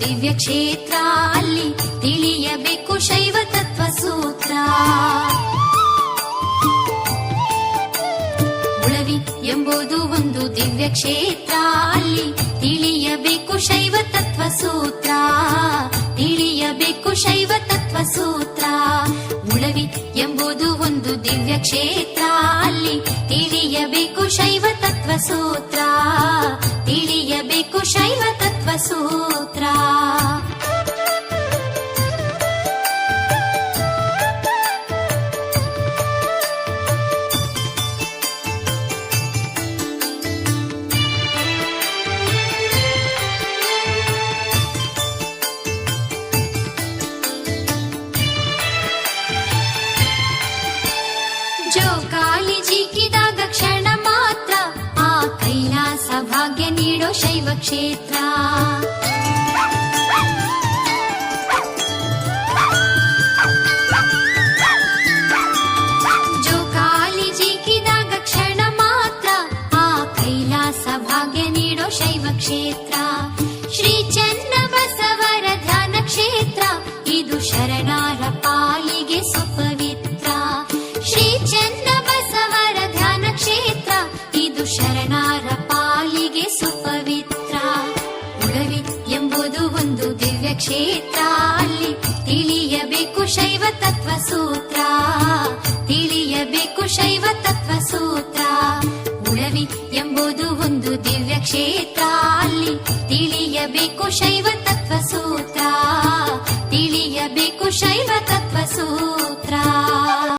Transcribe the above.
ದಿವ್ಯ ಕ್ಷೇತ್ರ. ಅಲ್ಲಿ ತಿಳಿಯಬೇಕು ಶೈವ ತತ್ವ ಸೂತ್ರ. ಉಳವಿ ಎಂಬುದು ಒಂದು ದಿವ್ಯ ಕ್ಷೇತ್ರ. ಅಲ್ಲಿ ತಿಳಿಯಬೇಕು ಶೈವ ತತ್ವ ಸೂತ್ರ. ತಿಳಿಯಬೇಕು ಶೈವ ತತ್ವ ಸೂತ್ರ. ಉಳವಿ ಎಂಬುದು ಒಂದು ದಿವ್ಯ ಕ್ಷೇತ್ರ. ಅಲ್ಲಿ ತಿಳಿಯಬೇಕು ಶೈವ ತತ್ವ ಸೂತ್ರ. शैव तत्त्वसुहोत्रा जो की दाग क्षण ಭಾಗ್ಯ ನೀಡೋ ಶೈವ ಕ್ಷೇತ್ರ. ಜೋಕಾಲಿ ಜಿಗಿದಾಗ ಕ್ಷಣ ಮಾತ್ರ, ಆ ಕೈಲಾಸ ಭಾಗ್ಯ ನೀಡೋ ಶೈವ ಕ್ಷೇತ್ರ. ಶ್ರೀ ಚನ್ನ ಬಸವರ ಧ್ಯಾನ ಕ್ಷೇತ್ರ, ಇದು ಶರಣಾರ ಕ್ಷೇತ್ರ ಅಲ್ಲಿ ತಿಳಿಯಬೇಕು ಶೈವ ತತ್ವ ಸೂತ್ರ. ತಿಳಿಯಬೇಕು ಶೈವ ತತ್ವ ಸೂತ್ರ. ಉಳವಿ ಎಂಬುದು ಒಂದು ದಿವ್ಯ ಕ್ಷೇತ್ರ ಅಲ್ಲಿ ತಿಳಿಯಬೇಕು ಶೈವ ತತ್ವ ಸೂತ್ರ. ತಿಳಿಯಬೇಕು ಶೈವ ತತ್ವ ಸೂತ್ರ.